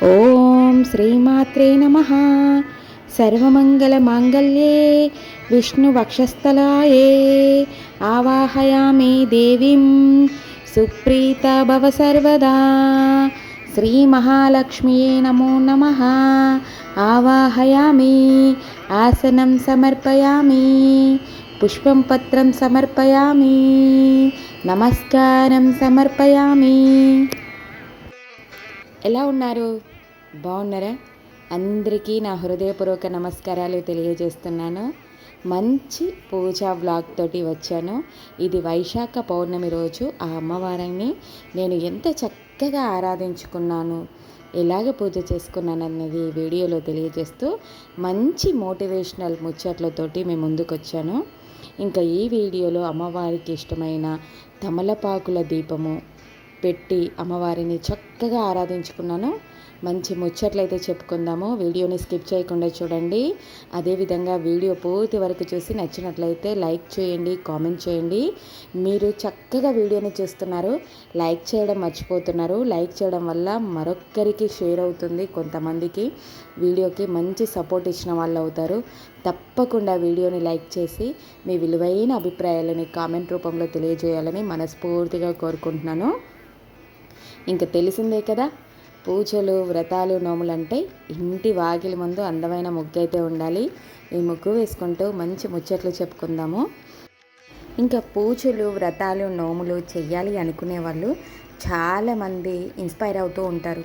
ఓం శ్రీమాత్రే నమ. సర్వమంగళమాంగళ్యే విష్ణువక్షస్థలాయే ఆవాహయామి దేవీం సుప్రీత భవ సర్వదా. శ్రీమహాలక్ష్మియే నమో నమ. ఆవాహయామి ఆసనం సమర్పయామి పుష్పం పత్రం సమర్పయామి నమస్కారం సమర్పయామి. ఎలా ఉన్నారు? బాగున్నారా? అందరికీ నా హృదయపూర్వక నమస్కారాలు తెలియజేస్తున్నాను. మంచి పూజా వ్లాగ్ తోటి వచ్చాను. ఇది వైశాఖ పౌర్ణమి రోజు ఆ అమ్మవారిని నేను ఎంత చక్కగా ఆరాధించుకున్నాను ఎలాగ పూజ చేసుకున్నాను అన్నది వీడియోలో తెలియజేస్తూ మంచి మోటివేషనల్ ముచ్చట్లతోటి మేము ముందుకొచ్చాను. ఇంకా ఈ వీడియోలో అమ్మవారికి ఇష్టమైన తమలపాకుల దీపము పెట్టి అమ్మవారిని చక్కగా ఆరాధించుకున్నాను. మంచి ముచ్చట్లయితే చెప్పుకుందాము. వీడియోని స్కిప్ చేయకుండా చూడండి. అదేవిధంగా వీడియో పూర్తి వరకు చూసి నచ్చినట్లయితే లైక్ చేయండి కామెంట్ చేయండి. మీరు చక్కగా వీడియోని చూస్తున్నారు. లైక్ చేయడం మర్చిపోతున్నారు. లైక్ చేయడం వల్ల మరొక్కరికి షేర్ అవుతుంది కొంతమందికి. వీడియోకి మంచి సపోర్ట్ ఇచ్చిన వాళ్ళు అవుతారు. తప్పకుండా వీడియోని లైక్ చేసి మీ విలువైన అభిప్రాయాలని కామెంట్ రూపంలో తెలియజేయాలని మనస్ఫూర్తిగా కోరుకుంటున్నాను. ఇంకా తెలిసిందే కదా పూజలు వ్రతాలు నోములు అంటే ఇంటి వాకిలి ముందు అందమైన ముగ్గు అయితే ఉండాలి. ఈ ముగ్గు వేసుకుంటూ మంచి ముచ్చట్లు చెప్పుకుందాము. ఇంకా పూజలు వ్రతాలు నోములు చెయ్యాలి అనుకునే వాళ్ళు చాలామంది ఇన్స్పైర్ అవుతూ ఉంటారు.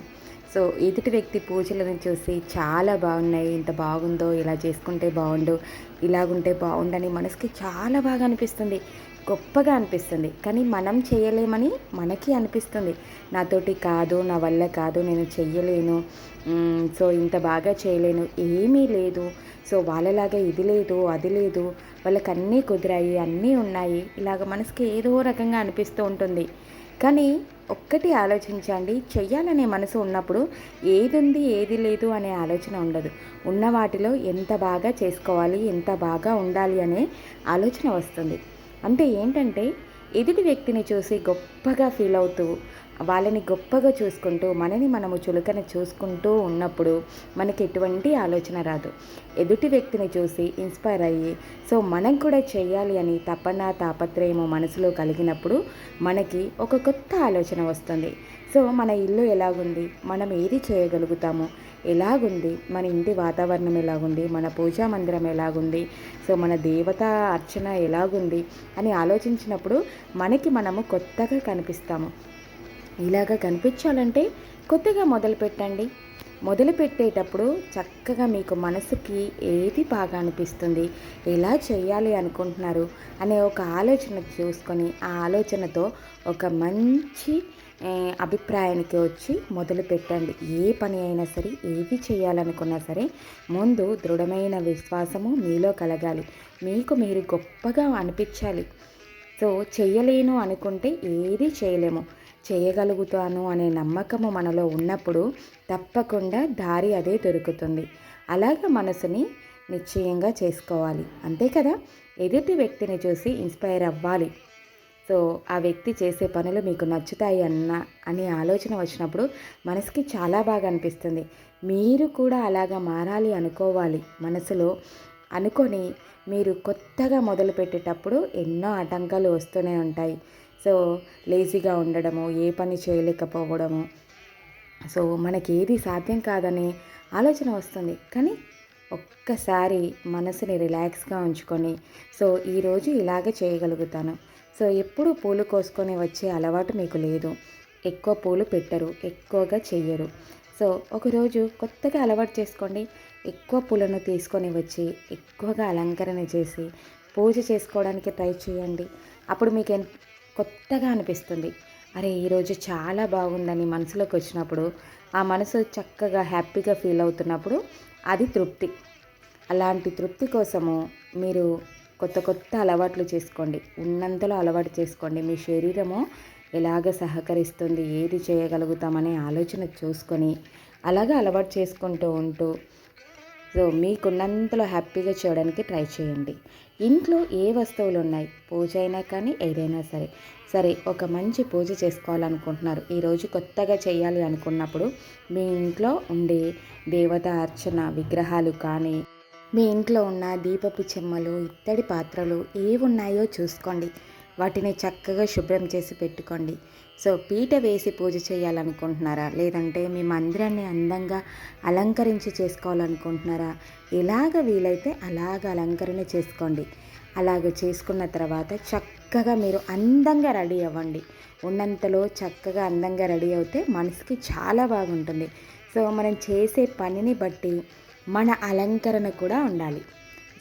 సో ఎదుటి వ్యక్తి పూజలను చూసి చాలా బాగున్నాయి ఇంత బాగుందో ఇలా చేసుకుంటే బాగుండు ఇలాగుంటే బాగుండని మనసుకి చాలా బాగా అనిపిస్తుంది. గొప్పగా అనిపిస్తుంది. కానీ మనం చేయలేమని మనకి అనిపిస్తుంది. నాతోటి కాదు నా వల్ల కాదు నేను చెయ్యలేను సో ఇంత బాగా చేయలేను ఏమీ లేదు. సో వాళ్ళలాగా ఇది లేదు అది లేదు వాళ్ళకి అన్నీ కుదిరాయి అన్నీ ఉన్నాయి. ఇలాగ మనసుకి ఏదో రకంగా అనిపిస్తూ ఉంటుంది. కానీ ఒక్కటి ఆలోచించండి చెయ్యాలనే మనసు ఉన్నప్పుడు ఏది ఉంది ఏది లేదు అనే ఆలోచన ఉండదు. ఉన్న వాటిలో ఎంత బాగా చేసుకోవాలి ఎంత బాగా ఉండాలి అనే ఆలోచన వస్తుంది. అంటే ఏంటంటే ఎదుటి వ్యక్తిని చూసి గొప్పగా ఫీల్ అవుతూ వాళ్ళని గొప్పగా చూసుకుంటూ మనని మనము చులకన చూసుకుంటూ ఉన్నప్పుడు మనకి ఎటువంటి ఆలోచన రాదు. ఎదుటి వ్యక్తిని చూసి ఇన్స్పైర్ అయ్యి సో మనం కూడా చేయాలి అని తపన తాపత్రయము మనసులో కలిగినప్పుడు మనకి ఒక కొత్త ఆలోచన వస్తుంది. సో మన ఇల్లు ఎలాగుంది? మనం ఏది చేయగలుగుతాము? ఎలాగుంది? మన ఇంటి వాతావరణం ఎలాగుంది? మన పూజా మందిరం ఎలాగుంది? సో మన దేవత అర్చన ఎలాగుంది? అని ఆలోచించినప్పుడు మనకి మనము కొత్తగా కనిపిస్తాము. ఇలాగ కనిపించాలంటే కొత్తగా మొదలు పెట్టండి మొదలు పెట్టేటప్పుడు చక్కగా మీకు మనసుకి ఏది బాగా అనిపిస్తుంది? ఎలా చేయాలి అనుకుంటున్నారు? అనే ఒక ఆలోచన చూసుకొని ఆ ఆలోచనతో ఒక మంచి అభిప్రాయానికి వచ్చి మొదలు పెట్టండి. ఏ పని అయినా సరే ఏది చేయాలనుకున్నా సరే ముందు దృఢమైన విశ్వాసము మీలో కలగాలి. మీకు మీరు గొప్పగా అనిపించాలి. సో చేయలేను అనుకుంటే ఏది చేయలేము. చేయగలుగుతాను అనే నమ్మకము మనలో ఉన్నప్పుడు తప్పకుండా దారి అదే దొరుకుతుంది. అలాగ మనసుని నిశ్చయంగా చేసుకోవాలి. అంతే కదా? ఎదుటి వ్యక్తిని చూసి ఇన్స్పైర్ అవ్వాలి. సో ఆ వ్యక్తి చేసే పనులు మీకు నచ్చుతాయి అన్న అనే ఆలోచన వచ్చినప్పుడు మనసుకి చాలా బాగా అనిపిస్తుంది. మీరు కూడా అలాగా మారాలి అనుకోవాలి. మనసులో అనుకొని మీరు కొత్తగా మొదలుపెట్టేటప్పుడు ఎన్నో ఆటంకాలు వస్తూనే ఉంటాయి. సో లేజీగా ఉండడము ఏ పని చేయలేకపోవడము. సో మనకి ఏది సాధ్యం కాదనే ఆలోచన వస్తుంది. కానీ ఒక్కసారి మనసుని రిలాక్స్గా ఉంచుకొని సో ఈరోజు ఇలాగే చేయగలుగుతాను. సో ఎప్పుడు పూలు కోసుకొని వచ్చే అలవాటు మీకు లేదు. ఎక్కువ పూలు పెట్టరు ఎక్కువగా చెయ్యరు. సో ఒకరోజు కొత్తగా అలవాటు చేసుకోండి. ఎక్కువ పూలను తీసుకొని వచ్చి ఎక్కువగా అలంకరణ చేసి పూజ చేసుకోవడానికి ట్రై చేయండి. అప్పుడు మీకు కొత్తగా అనిపిస్తుంది. అరే ఈరోజు చాలా బాగుందని మనసులోకి వచ్చినప్పుడు ఆ మనసు చక్కగా హ్యాపీగా ఫీల్ అవుతున్నప్పుడు అది తృప్తి. అలాంటి తృప్తి కోసము మీరు కొత్త కొత్త అలవాట్లు చేసుకోండి. ఉన్నంతలో అలవాటు చేసుకోండి. మీ శరీరము ఎలాగ సహకరిస్తుంది ఏది చేయగలుగుతామనే ఆలోచన చూసుకొని అలాగే అలవాటు చేసుకుంటూ ఉంటూ సో మీకున్నంతలో హ్యాపీగా చేయడానికి ట్రై చేయండి. ఇంట్లో ఏ వస్తువులు ఉన్నాయి పూజ అయినా కానీ ఏదైనా సరే. సరే ఒక మంచి పూజ చేసుకోవాలనుకుంటున్నారు. ఈరోజు కొత్తగా చేయాలి అనుకున్నప్పుడు మీ ఇంట్లో ఉండే దేవత అర్చన విగ్రహాలు కానీ మీ ఇంట్లో ఉన్న దీపపు చెమ్మలు ఇత్తడి పాత్రలు ఏవి ఉన్నాయో చూసుకోండి. వాటిని చక్కగా శుభ్రం చేసి పెట్టుకోండి. సో పీట వేసి పూజ చేయాలనుకుంటున్నారా? లేదంటే మీ మందిరాన్ని అందంగా అలంకరించి చేసుకోవాలనుకుంటున్నారా? ఎలాగ వీలైతే అలాగ అలంకరణ చేసుకోండి. అలాగ చేసుకున్న తర్వాత చక్కగా మీరు అందంగా రెడీ అవ్వండి. ఉన్నంతలో చక్కగా అందంగా రెడీ అవుతే మనసుకి చాలా బాగుంటుంది. సో మనం చేసే పనిని బట్టి మన అలంకరణ కూడా ఉండాలి.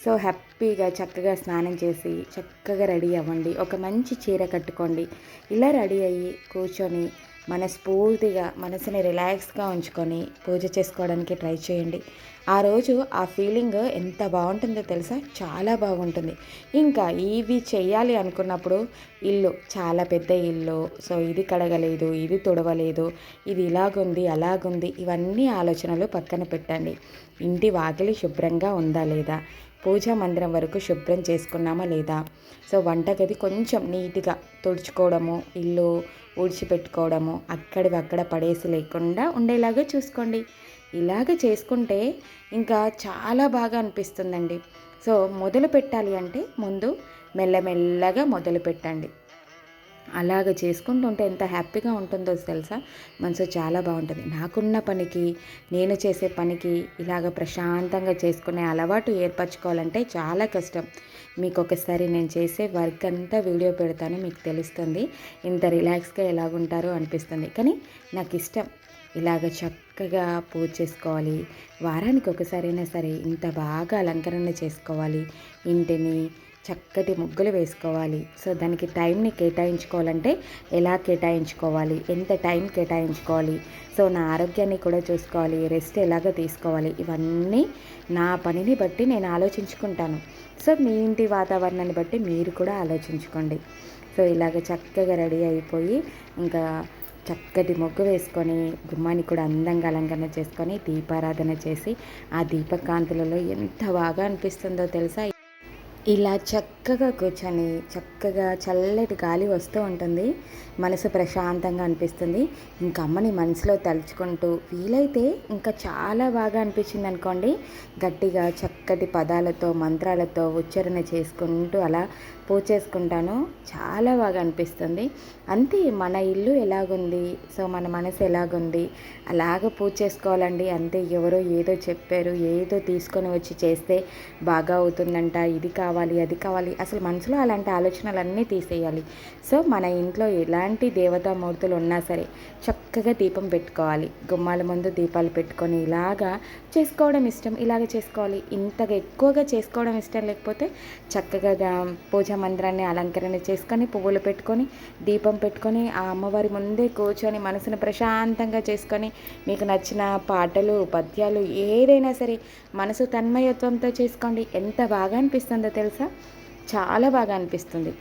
సో హ్యాపీగా చక్కగా స్నానం చేసి చక్కగా రెడీ అవ్వండి. ఒక మంచి చీర కట్టుకోండి. ఇలా రెడీ అయ్యి కూర్చొని మనస్ఫూర్తిగా మనసుని రిలాక్స్గా ఉంచుకొని పూజ చేసుకోవడానికి ట్రై చేయండి. ఆ రోజు ఆ ఫీలింగ్ ఎంత బాగుంటుందో తెలుసా? చాలా బాగుంటుంది. ఇంకా ఇవి చేయాలి అనుకున్నప్పుడు ఇల్లు చాలా పెద్ద ఇల్లు సో ఇది కడగలేదు ఇది తుడవలేదు ఇది ఇలాగుంది అలాగుంది ఇవన్నీ ఆలోచనలు పక్కన పెట్టండి. ఇంటి వాకిలి శుభ్రంగా ఉందా లేదా? పూజా మందిరం వరకు శుభ్రం చేసుకున్నామా లేదా? సో వంటగది కొంచెం నీట్గా తుడుచుకోవడము ఇల్లు ఊడ్చిపెట్టుకోవడము అక్కడివక్కడ పడేసి లేకుండా ఉండేలాగా చూసుకోండి. ఇలాగ చేసుకుంటే ఇంకా చాలా బాగా అనిపిస్తుందండి. సో మొదలు పెట్టాలి అంటే ముందు మెల్లమెల్లగా మొదలు పెట్టండి. అలాగ చేసుకుంటుంటే ఎంత హ్యాపీగా ఉంటుందో తెలుసా? మనసు చాలా బాగుంటుంది. నాకున్న పనికి నేను చేసే పనికి ఇలాగ ప్రశాంతంగా చేసుకునే అలవాటు ఏర్పరచుకోవాలంటే చాలా కష్టం. మీకు ఒకసారి నేను చేసే వర్క్ అంతా వీడియో పెడతాను మీకు తెలుస్తుంది. ఇంత రిలాక్స్గా ఎలాగుంటారో అనిపిస్తుంది. కానీ నాకు ఇష్టం ఇలాగ చక్కగా పూజ చేసుకోవాలి. వారానికి ఒకసారైనా సరే ఇంత బాగా అలంకరణ చేసుకోవాలి. ఇంటిని చక్కటి ముగ్గులు వేసుకోవాలి. సో దానికి టైంని కేటాయించుకోవాలంటే ఎలా కేటాయించుకోవాలి? ఎంత టైం కేటాయించుకోవాలి? సో నా ఆరోగ్యాన్ని కూడా చూసుకోవాలి. రెస్ట్ ఎలాగ తీసుకోవాలి? ఇవన్నీ నా పనిని బట్టి నేను ఆలోచించుకుంటాను. సో మీ ఇంటి వాతావరణాన్ని బట్టి మీరు కూడా ఆలోచించుకోండి. సో ఇలాగ చక్కగా రెడీ అయిపోయి ఇంకా చక్కటి మొగ్గు వేసుకొని గుమ్మాన్ని కూడా అందంగా అలంకరణ చేసుకొని దీపారాధన చేసి ఆ దీపకాంతులలో ఎంత బాగా అనిపిస్తుందో తెలుసా? ఇలా చక్కగా కూర్చొని చక్కగా చల్లటి గాలి వస్తూ ఉంటుంది. మనసు ప్రశాంతంగా అనిపిస్తుంది. ఇంకా అమ్మని మనసులో తలుచుకుంటూ వీలైతే ఇంకా చాలా బాగా అనిపించింది అనుకోండి. గట్టిగా చక్కటి పదాలతో మంత్రాలతో ఉచ్చారణ చేసుకుంటూ అలా పూజ చేసుకుంటాను. చాలా బాగా అనిపిస్తుంది. అంతే మన ఇల్లు ఎలాగుంది? సో మన మనసు ఎలాగుంది? అలాగ పూజ చేసుకోవాలండి. అంతే ఎవరో ఏదో చెప్పారు ఏదో తీసుకొని వచ్చి చేస్తే బాగా అవుతుందంట. ఇది కావాలి అది కావాలి. అసలు మనసులో అలాంటి ఆలోచనలన్నీ తీసేయాలి. సో మన ఇంట్లో ఎలా ఎలాంటి దేవతామూర్తులు ఉన్నా సరే చక్కగా దీపం పెట్టుకోవాలి. గుమ్మాల ముందు దీపాలు పెట్టుకొని ఇలాగా చేసుకోవడం ఇష్టం. ఇలాగ చేసుకోవాలి. ఇంతగా ఎక్కువగా చేసుకోవడం ఇష్టం లేకపోతే చక్కగా పూజ మందిరాన్ని అలంకరణ చేసుకొని పువ్వులు పెట్టుకొని దీపం పెట్టుకొని ఆ అమ్మవారి ముందే కూర్చొని మనసును ప్రశాంతంగా చేసుకొని మీకు నచ్చిన పాటలు పద్యాలు ఏదైనా సరే మనసు తన్మయత్వంతో చేసుకోండి. ఎంత బాగా అనిపిస్తుందో తెలుసా? చాలా బాగా అనిపిస్తుంది.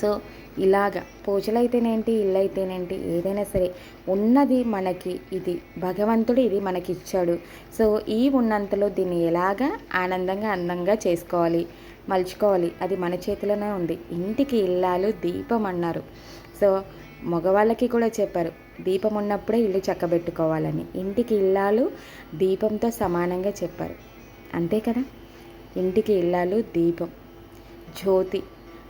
సో ఇలాగ పూజలు అయితేనేంటి ఇల్లు అయితేనేంటి ఏదైనా సరే ఉన్నది మనకి ఇది భగవంతుడు ఇది మనకి ఇచ్చాడు సో ఈ ఉన్నంతలో దీన్ని ఎలాగా ఆనందంగా అందంగా చేసుకోవాలి మలుచుకోవాలి అది మన చేతిలోనే ఉంది. ఇంటికి ఇల్లాలు దీపం అన్నారు. సో మగవాళ్ళకి కూడా చెప్పారు దీపం ఉన్నప్పుడే ఇల్లు చక్కబెట్టుకోవాలని. ఇంటికి ఇల్లాలు దీపంతో సమానంగా చెప్పారు. అంతే కదా? ఇంటికి ఇల్లాలు దీపం. జ్యోతి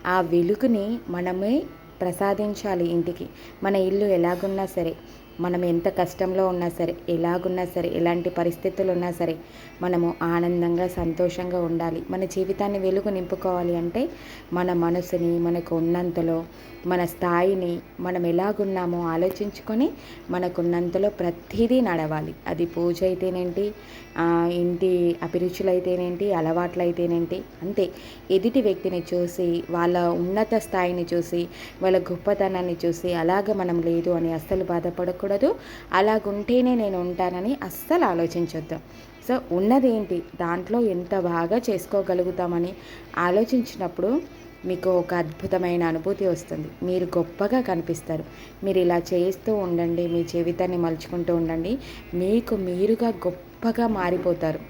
ఆ వెలుగుని మనమే ప్రసాదించాలి ఇంటికి. మన ఇల్లు ఎలాగున్నా సరే. మనం ఎంత కష్టంలో ఉన్నా సరే ఎలాగున్నా సరే ఎలాంటి పరిస్థితులు ఉన్నా సరే మనము ఆనందంగా సంతోషంగా ఉండాలి. మన జీవితాన్ని వెలుగు నింపుకోవాలి అంటే మన మనసుని మనకు ఉన్నంతలో మన స్థాయిని మనం ఎలాగున్నామో ఆలోచించుకొని మనకున్నంతలో ప్రతిదీ నడవాలి. అది పూజ అయితేనేంటి ఇంటి అభిరుచులు అయితేనేంటి అలవాట్లు అయితేనేంటి అంతే. ఎదుటి వ్యక్తిని చూసి వాళ్ళ ఉన్నత స్థాయిని చూసి వాళ్ళ గొప్పతనాన్ని చూసి అలాగ మనం లేదు అని అస్సలు బాధపడకు ఉండకూడదు. అలాగుంటేనే నేను ఉంటానని అస్సలు ఆలోచించొద్దు. సో ఉన్నదేంటి? దాంట్లో ఎంత బాగా చేసుకోగలుగుతామని ఆలోచించినప్పుడు మీకు ఒక అద్భుతమైన అనుభూతి వస్తుంది. మీరు గొప్పగా కనిపిస్తారు. మీరు ఇలా చేస్తూ ఉండండి మీ జీవితాన్ని మలుచుకుంటూ ఉండండి. మీకు మీరుగా గొప్పగా మారిపోతారు.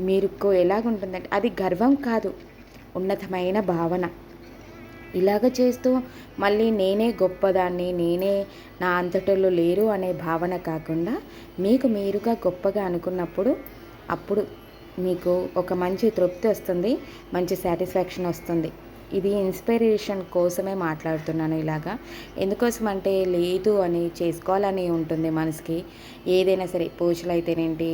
మీకు ఎలాగుంటుందంటే అది గర్వం కాదు. ఉన్నతమైన భావన. ఇలాగ చేస్తూ మళ్ళీ నేనే గొప్పదాన్ని నేనే నా అంతటలో లేరు అనే భావన కాకుండా మీకు మీరుగా గొప్పగా అనుకున్నప్పుడు అప్పుడు మీకు ఒక మంచి తృప్తి వస్తుంది మంచి సాటిస్ఫాక్షన్ వస్తుంది. ఇది ఇన్స్పిరేషన్ కోసమే మాట్లాడుతున్నాను ఇలాగా. ఎందుకోసం అంటే లేదు అని చేసుకోవాలని ఉంటుంది మనసుకి. ఏదైనా సరే పూజలు అయితేనేంటి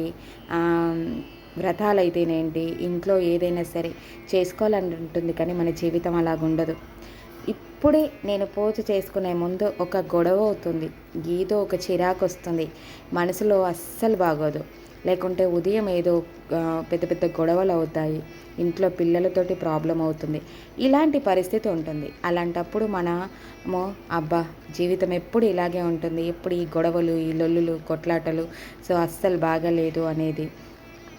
వ్రతాలు అయితేనేంటి ఇంట్లో ఏదైనా సరే చేసుకోవాలని ఉంటుంది కానీ మన జీవితం అలాగుండదు. అప్పుడే నేను పూజ చేసుకునే ముందు ఒక గొడవ అవుతుంది. గీదో ఒక చిరాకు వస్తుంది. మనసులో అస్సలు బాగోదు. లేకుంటే ఉదయం ఏదో పెద్ద పెద్ద గొడవలు అవుతాయి. ఇంట్లో పిల్లలతోటి ప్రాబ్లం అవుతుంది. ఇలాంటి పరిస్థితి ఉంటుంది. అలాంటప్పుడు మనము అబ్బా జీవితం ఎప్పుడు ఇలాగే ఉంటుంది. ఎప్పుడు ఈ గొడవలు ఈ లొల్లులు కొట్లాటలు సో అస్సలు బాగలేదు అనేది.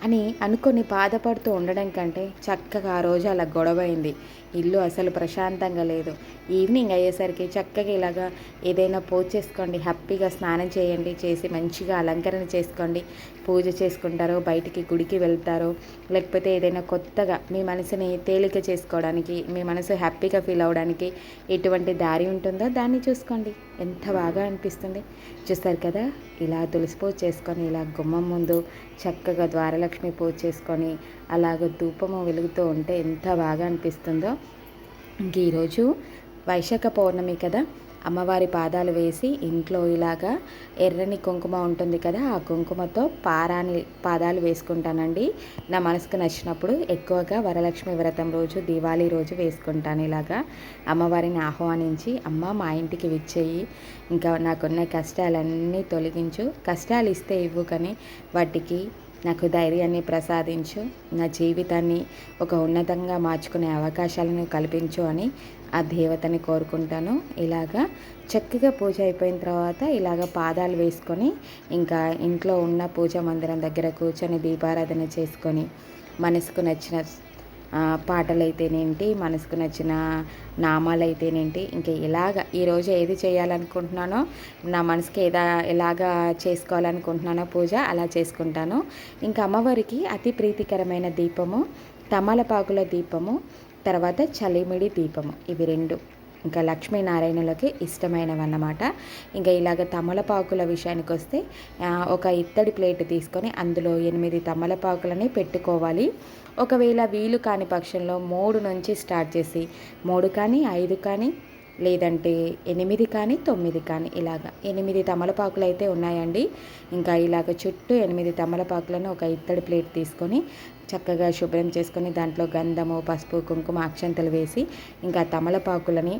అని అనుకొని బాధపడుతూ ఉండడం కంటే చక్కగా ఆ రోజు అలా గొడవైంది ఇల్లు అసలు ప్రశాంతంగా లేదు. ఈవినింగ్ అయ్యేసరికి చక్కగా ఇలాగా ఏదైనా పూజ చేసుకోండి హ్యాపీగా స్నానం చేయండి చేసి మంచిగా అలంకరణ చేసుకోండి పూజ చేసుకుంటారో బయటికి గుడికి వెళ్తారో. లేకపోతే ఏదైనా కొత్తగా మీ మనసుని తేలిక చేసుకోవడానికి మీ మనసు హ్యాపీగా ఫీల్ అవ్వడానికి ఎటువంటి దారి ఉంటుందో దాన్ని చూసుకోండి. ఎంత బాగా అనిపిస్తుంది. చూస్తారు కదా ఇలా తులసి పూజ చేసుకొని ఇలా గుమ్మం ముందు చక్కగా ద్వారలక్ష్మి పూజ చేసుకొని అలాగ ధూపము వెలుగుతూ ఉంటే ఎంత బాగా అనిపిస్తుందో. ఇంక ఈరోజు వైశాఖ పౌర్ణమి కదా అమ్మవారి పాదాలు వేసి ఇంట్లో ఇలాగా ఎర్రని కుంకుమ ఉంటుంది కదా ఆ కుంకుమతో పారాని పాదాలు వేసుకుంటానండి. నా మనసుకు నచ్చినప్పుడు ఎక్కువగా వరలక్ష్మి వ్రతం రోజు దీవాళీ రోజు వేసుకుంటాను ఇలాగా. అమ్మవారిని ఆహ్వానించి అమ్మ మా ఇంటికి విచ్చేయి. ఇంకా నాకున్న కష్టాలన్నీ తొలగించు. కష్టాలు ఇస్తే ఇవ్వు కానీ వాటికి నాకు ధైర్యాన్ని ప్రసాదించు. నా జీవితాన్ని ఒక ఉన్నతంగా మార్చుకునే అవకాశాలను కల్పించు అని ఆ దేవతని కోరుకుంటాను. ఇలాగా చక్కగా పూజ అయిపోయిన తర్వాత ఇలాగ పాదాలు వేసుకొని ఇంకా ఇంట్లో ఉన్న పూజ మందిరం దగ్గర కూర్చొని దీపారాధన చేసుకొని మనసుకు నచ్చిన పాటలు అయితేనేంటి మనసుకు నచ్చిన నామాలు అయితేనేంటి ఇంకా ఇలాగ ఈరోజు ఏది చేయాలనుకుంటున్నానో నా మనసుకి ఏదా ఎలాగా చేసుకోవాలనుకుంటున్నానో పూజ అలా చేసుకుంటాను. ఇంకా అమ్మవారికి అతి ప్రీతికరమైన దీపము తమలపాకుల దీపము తర్వాత చలిమిడి దీపము ఇవి రెండు. ఇంకా లక్ష్మీనారాయణులకి ఇష్టమైనవి అన్నమాట ఇంకా ఇలాగ తమలపాకుల విషయానికి వస్తే ఒక ఇత్తడి ప్లేట్ తీసుకొని అందులో ఎనిమిది తమలపాకులని పెట్టుకోవాలి. ఒకవేళ వీలు కాని పక్షంలో మూడు నుంచి స్టార్ట్ చేసి మూడు కానీ ఐదు కానీ లేదంటే ఎనిమిది కానీ తొమ్మిది కానీ ఇలాగ. ఎనిమిది తమలపాకులు అయితే ఉన్నాయండి. ఇంకా ఇలాగ చుట్టూ ఎనిమిది తమలపాకులను ఒక ఇత్తడి ప్లేట్ తీసుకొని చక్కగా శుభ్రం చేసుకొని దాంట్లో గంధము పసుపు కుంకుమ అక్షంతలు వేసి ఇంకా తమలపాకులని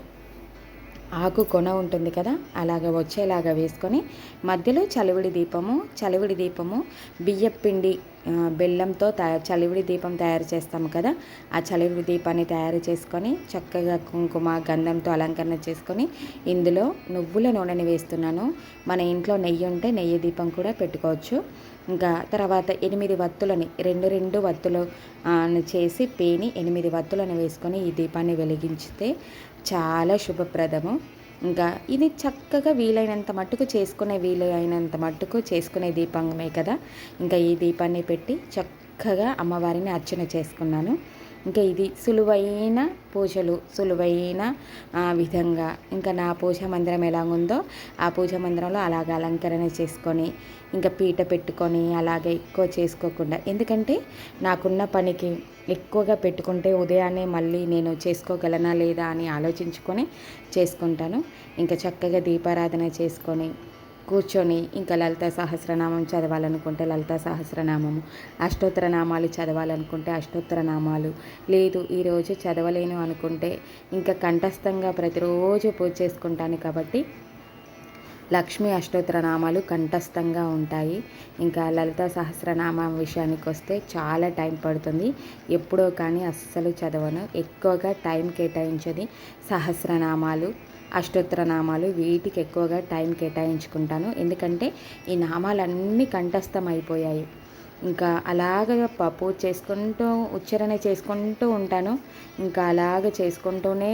ఆకు కొన ఉంటుంది కదా అలాగ వచ్చేలాగా వేసుకొని మధ్యలో చలివిడి దీపము చలివిడి దీపము బియ్యపిండి బెల్లంతో తయారు చలివిడి దీపం తయారు చేస్తాము కదా ఆ చలివిడి దీపాన్ని తయారు చేసుకొని చక్కగా కుంకుమ గంధంతో అలంకరణ చేసుకొని ఇందులో నువ్వుల నూనెని వేస్తున్నాను. మన ఇంట్లో నెయ్యి ఉంటే నెయ్యి దీపం కూడా పెట్టుకోవచ్చు. ఇంకా తర్వాత ఎనిమిది వత్తులని రెండు రెండు వత్తులు చేసి పేని ఎనిమిది వత్తులను వేసుకొని ఈ దీపాన్ని వెలిగించితే చాలా శుభప్రదము. ఇంకా ఇది చక్కగా వీలైనంత మట్టుకు చేసుకునే వీలైనంత మట్టుకు చేసుకునే దీపమే కదా. ఇంకా ఈ దీపాన్ని పెట్టి చక్కగా అమ్మవారిని అర్చన చేసుకున్నాను. ఇంకా ఇది సులువైన పూజలు సులువైన విధంగా. ఇంకా నా పూజ మందిరం ఎలా ఉందో ఆ పూజ మందిరంలో అలాగ అలంకరణ చేసుకొని ఇంకా పీట పెట్టుకొని అలాగే ఎక్కువ చేసుకోకుండా. ఎందుకంటే నాకున్న పనికి ఎక్కువగా పెట్టుకుంటే ఉదయాన్నే మళ్ళీ నేను చేసుకోగలనా లేదా అని ఆలోచించుకొని చేసుకుంటాను. ఇంకా చక్కగా దీపారాధన చేసుకొని కూర్చొని ఇంకా లలిత సహస్రనామం చదవాలనుకుంటే లలిత సహస్రనామము అష్టోత్తర నామాలు చదవాలనుకుంటే అష్టోత్తర నామాలు. లేదు ఈరోజు చదవలేను అనుకుంటే ఇంకా కంఠస్థంగా ప్రతిరోజు పూజ చేసుకుంటాను కాబట్టి లక్ష్మి అష్టోత్తర నామాలు కంఠస్థంగా ఉంటాయి. ఇంకా లలిత సహస్రనామం విషయానికి వస్తే చాలా టైం పడుతుంది. ఎప్పుడో కానీ అస్సలు చదవను. ఎక్కువగా టైం కేటాయించని సహస్రనామాలు. అష్టోత్తర నామాలు వీటికి ఎక్కువగా టైం కేటాయించుకుంటాను. ఎందుకంటే ఈ నామాలన్నీ కంఠస్థం అయిపోయాయి ఇంకా అలాగ పూజ చేసుకుంటూ ఉచ్చారణ చేసుకుంటూ ఉంటాను. ఇంకా అలాగ చేసుకుంటూనే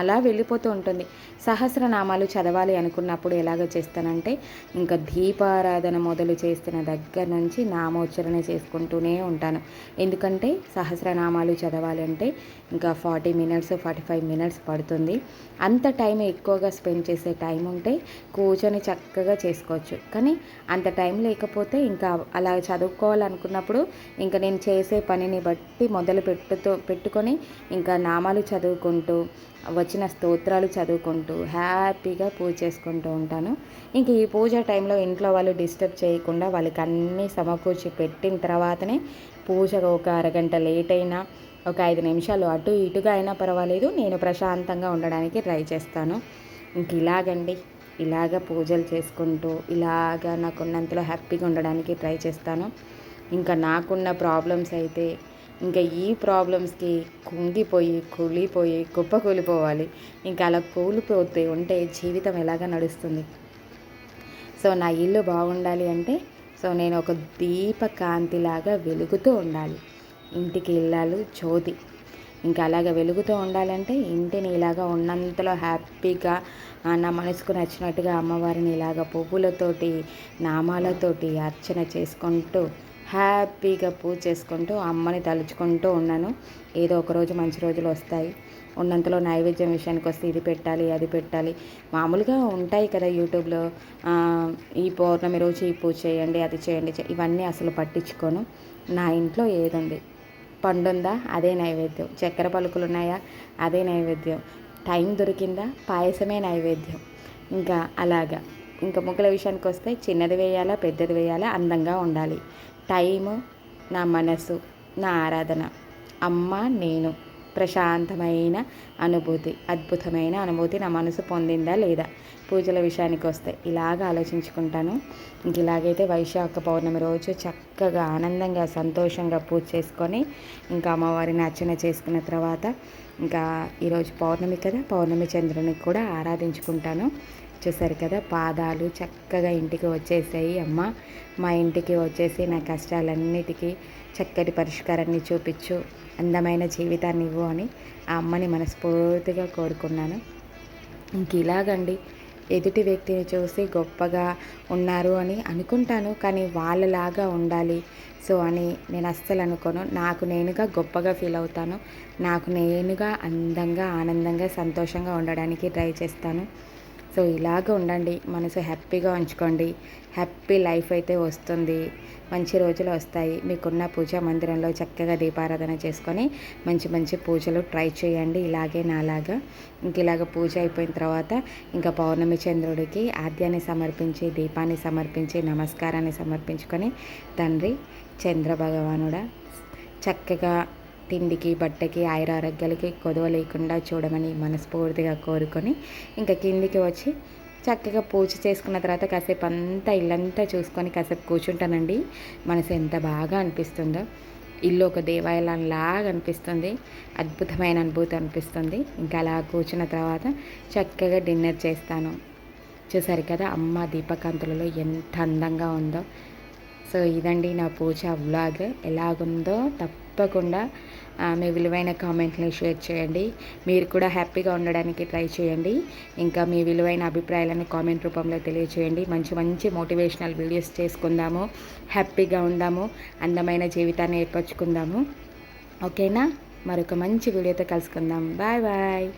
అలా వెళ్ళిపోతూ ఉంటుంది. సహస్రనామాలు చదవాలి అనుకున్నప్పుడు ఎలాగ చేస్తానంటే ఇంకా దీపారాధన మొదలు చేస్తున్న దగ్గర నుంచి నామోచ్చరణ చేసుకుంటూనే ఉంటాను. ఎందుకంటే సహస్రనామాలు చదవాలి అంటే ఇంకా forty minutes forty five minutes పడుతుంది. అంత టైం ఎక్కువగా స్పెండ్ చేసే టైం ఉంటే కూర్చొని చక్కగా చేసుకోవచ్చు. కానీ అంత టైం లేకపోతే ఇంకా అలా చదువుకోవాలనుకున్నప్పుడు ఇంకా నేను చేసే పనిని బట్టి మొదలు పెట్టుతూ పెట్టుకొని ఇంకా నామాలు చదువుకుంటూ వచ్చిన స్తోత్రాలు చదువుకుంటూ హ్యాపీగా పూజ చేసుకుంటూ ఉంటాను. ఇంక ఈ పూజ టైంలో ఇంట్లో వాళ్ళు డిస్టర్బ్ చేయకుండా వాళ్ళకి అన్నీ సమకూర్చి పెట్టిన తర్వాతనే పూజ ఒక అరగంట లేట్ అయినా ఒక ఐదు నిమిషాలు అటు ఇటుగా అయినా పర్వాలేదు. నేను ప్రశాంతంగా ఉండడానికి ట్రై చేస్తాను. ఇంక ఇలాగండి. ఇలాగ పూజలు చేసుకుంటూ ఇలాగ నాకున్నంతలో హ్యాపీగా ఉండడానికి ట్రై చేస్తాను. ఇంకా నాకున్న ప్రాబ్లమ్స్ అయితే ఇంకా ఈ ప్రాబ్లమ్స్కి కుంగిపోయి కూలిపోయి కుప్ప కూలిపోవాలి. ఇంకా అలా కూలిపోతే ఉంటే జీవితం ఎలాగ నడుస్తుంది? సో నా ఇల్లు బాగుండాలి అంటే సో నేను ఒక దీపకాంతిలాగా వెలుగుతూ ఉండాలి. ఇంటికి ఇల్లాలు జ్యోతి. ఇంకా అలాగ వెలుగుతూ ఉండాలంటే ఇంటిని ఇలాగా ఉన్నంతలో హ్యాపీగా నా మనసుకు నచ్చినట్టుగా అమ్మవారిని ఇలాగ పువ్వులతోటి నామాలతోటి అర్చన చేసుకుంటూ హ్యాపీగా పూజ చేసుకుంటూ అమ్మని తలుచుకుంటూ ఉన్నాను. ఏదో ఒక రోజు మంచి రోజులు వస్తాయి. ఉన్నంతలో నైవేద్యం విషయానికి వస్తే ఇది పెట్టాలి అది పెట్టాలి. మామూలుగా ఉంటాయి కదా యూట్యూబ్లో ఈ పౌర్ణమి రోజు ఈ పూజ చేయండి అది చేయండి ఇవన్నీ అసలు పట్టించుకోను. నా ఇంట్లో ఏదుంది? పండుందా? అదే నైవేద్యం. చక్కెర పలుకులు ఉన్నాయా? అదే నైవేద్యం. టైం దొరికిందా? పాయసమే నైవేద్యం. ఇంకా అలాగా. ఇంకా ముగ్గుల విషయానికి వస్తే చిన్నది వేయాలా పెద్దది వేయాలా? అందంగా ఉండాలి. టైము నా మనసు నా ఆరాధన. అమ్మ నేను. ప్రశాంతమైన అనుభూతి అద్భుతమైన అనుభూతి నా మనసు పొందిందా లేదా? పూజల విషయానికి వస్తే ఇలాగ ఆలోచించుకుంటాను. ఇంక ఇలాగైతే వైశాఖ పౌర్ణమి రోజు చక్కగా ఆనందంగా సంతోషంగా పూజ చేసుకొని ఇంకా అమ్మవారిని అర్చన చేసుకున్న తర్వాత ఇంకా ఈరోజు పౌర్ణమి కదా పౌర్ణమి చంద్రుని కూడా ఆరాధించుకుంటాను. చూసారు కదా పాదాలు చక్కగా ఇంటికి వచ్చేసాయి అమ్మ. మా ఇంటికి వచ్చేసి నా కష్టాలన్నిటికీ చక్కటి పరిష్కారాన్ని చూపించు అందమైన జీవితాన్ని ఇవ్వు అని ఆ అమ్మని మనస్ఫూర్తిగా కోరుకున్నాను. ఇంక ఇలాగండి ఎదుటి వ్యక్తిని చూసి గొప్పగా ఉన్నారు అని అనుకుంటాను కానీ వాళ్ళలాగా ఉండాలి. సో అని నేను అస్సలు అనుకోను. నాకు నేనుగా గొప్పగా ఫీల్ అవుతాను. నాకు నేనుగా అందంగా ఆనందంగా సంతోషంగా ఉండడానికి ట్రై చేస్తాను. సో ఇలాగ ఉండండి మనసు హ్యాపీగా ఉంచుకోండి. హ్యాపీ లైఫ్ అయితే వస్తుంది. మంచి రోజులు వస్తాయి. మీకున్న పూజా మందిరంలో చక్కగా దీపారాధన చేసుకొని మంచి మంచి పూజలు ట్రై చేయండి. ఇలాగే నాలాగా. ఇంక ఇలాగ పూజ అయిపోయిన తర్వాత ఇంకా పౌర్ణమి చంద్రుడికి ఆద్యాన్ని సమర్పించి దీపాన్ని సమర్పించి నమస్కారాన్ని సమర్పించుకొని తండ్రి చంద్ర భగవానుడా చక్కగా తిండికి బట్టకి ఆయురారోగ్యాలకి కొదవ లేకుండా చూడమని మనస్ఫూర్తిగా కోరుకొని ఇంకా కిందికి వచ్చి చక్కగా పూజ చేసుకున్న తర్వాత కాసేపు అంతా ఇల్లంతా చూసుకొని కాసేపు కూర్చుంటానండి. మనసు ఎంత బాగా అనిపిస్తుందో. ఇల్లు ఒక దేవాలయంలాగా అనిపిస్తుంది. అద్భుతమైన అనుభూతి అనిపిస్తుంది. ఇంకా అలా కూర్చున్న తర్వాత చక్కగా డిన్నర్ చేస్తాను. చూసారు కదా అమ్మ దీపకాంతులలో ఎంత అందంగా ఉందో. సో ఇదండి నా పూజ వ్లాగ్. ఎలాగుందో తప్పకుండా మీ విలువైన కామెంట్ని షేర్ చేయండి. మీరు కూడా హ్యాపీగా ఉండడానికి ట్రై చేయండి. ఇంకా మీ విలువైన అభిప్రాయాలను కామెంట్ రూపంలో తెలియచేయండి. మంచి మంచి మోటివేషనల్ వీడియోస్ చేసుకుందాము. హ్యాపీగా ఉందాము. అందమైన జీవితాన్ని ఏర్పరచుకుందాము. ఓకేనా? మరొక మంచి వీడియోతో కలుసుకుందాం. Bye bye.